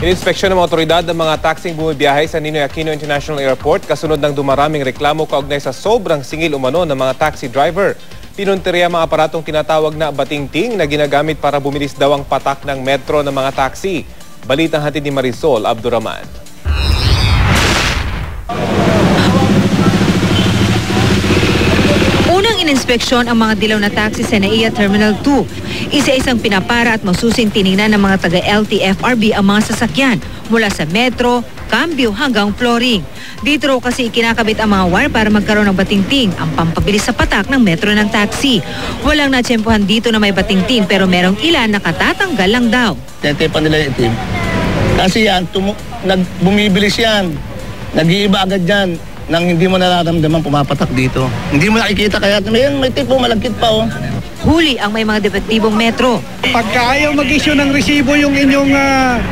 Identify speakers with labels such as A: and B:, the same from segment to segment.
A: Ininspeksyon ng otoridad ng mga taxing bumibiyahe sa Ninoy Aquino International Airport kasunod ng dumaraming reklamo kaugnay sa sobrang singil umano ng mga taxi driver. Pinuntirya mga aparatong tinatawag na batingting na ginagamit para bumilis daw ang patak ng metro ng mga taxi. Balitang hatid ni Marisol Abduraman.
B: Unang ininspeksyon ang mga dilaw na taxi sa NAIA Terminal 2. Isa-isang pinapara at masusing tiningnan ng mga taga-LTFRB ang mga sasakyan mula sa metro, cambio hanggang flooring. Dito raw kasi ikinakabit ang mga wire para magkaroon ng batingting, ang pampabilis sa patak ng metro ng taxi. Walang natsyempohan dito na may batingting pero merong ilan na katatanggal lang daw.
C: Tetepan nila itim. Kasi yan, nag, bumibilis yan. Nag-iiba agad yan nang hindi mo nararamdaman pumapatak dito. Hindi mo nakikita kaya may, may tipo malagkit pa oh.
B: Huli ang may mga depektibong metro.
D: Pagka ayaw mag-issue ng resibo yung inyong ah,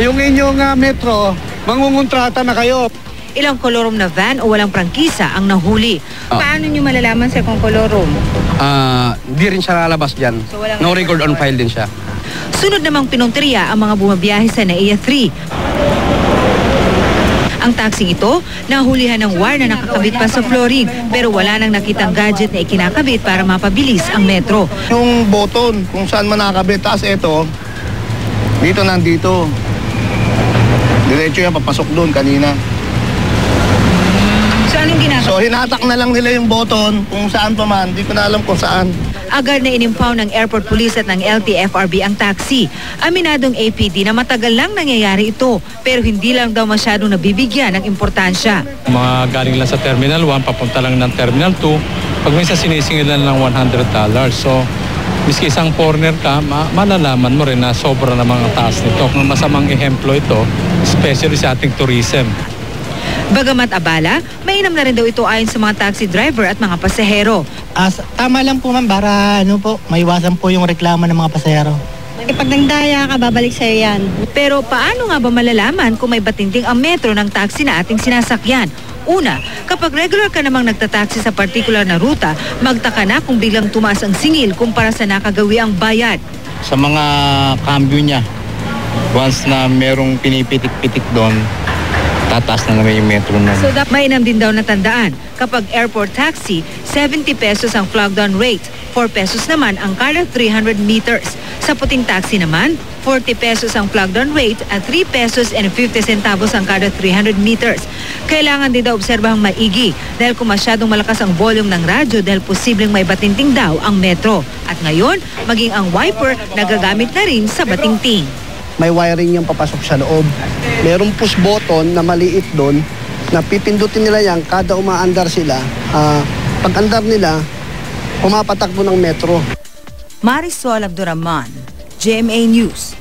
D: yung inyong ah, metro, mangungontrata na kayo.
B: Ilang kolorom na van o walang prangkisa ang nahuli.
E: Paano nyo malalaman sir kung kolorum?
F: Ah, di rin siya lalabas dyan.
E: So,
F: no record on file din siya.
B: Sunod namang pinunteriya ang mga bumabiyahe sa NAIA 3. Ang taxing ito, nahulihan ng wire na nakakabit pa sa flooring pero wala nang nakitang gadget na ikinakabit para mapabilis ang metro.
C: Yung button, kung saan man nakakabit, taas ito, dito nandito. Diretso yan, papasok doon kanina.
E: So
C: hinatak na lang nila yung button kung saan pa man, di ko na alam kung saan.
B: Agad na inimpound ng airport police at ng LTFRB ang taxi. Aminadong APD na matagal lang nangyayari ito pero hindi lang daw masyadong nabibigyan ng importansya.
G: mga galing lang sa Terminal 1, papunta lang ng Terminal 2, pag minsan sinisingil lang ng $100. So, miski isang foreigner ka, ma- malalaman mo rin na sobra na mga taas nito. Masamang ehemplo ito, especially sa ating tourism.
B: Bagamat abala, mainam na rin daw ito ayon sa mga taxi driver at mga pasahero.
H: As, tama lang po ma'am para ano po, maiwasan po yung reklamo ng mga pasahero.
E: Eh, pag nagdaya ka, babalik sa'yo yan.
B: Pero paano nga ba malalaman kung may batinting ang metro ng taxi na ating sinasakyan? Una, kapag regular ka namang nagtataksi sa particular na ruta, magtaka na kung biglang tumaas ang singil kumpara sa nakagawi ang bayad.
F: Sa mga cambio niya, once na merong pinipitik-pitik doon, tataas na naman yung metro na.
B: So, dap- mainam din daw natandaan, kapag airport taxi, 70 pesos ang flag down rate, 4 pesos naman ang kada 300 meters. Sa puting taxi naman, 40 pesos ang flag down rate at 3 pesos and 50 centavos ang kada 300 meters. Kailangan din daw obserbahang maigi dahil kung masyadong malakas ang volume ng radyo dahil posibleng may batinting daw ang metro. At ngayon, maging ang wiper nagagamit na rin sa batingting.
I: May wiring yung papasok sa loob. Merong push button na maliit doon na pipindutin nila yan kada umaandar sila. Ah, pag andar nila, pumapatakbo ng metro.
B: Marisol Abduraman, GMA News.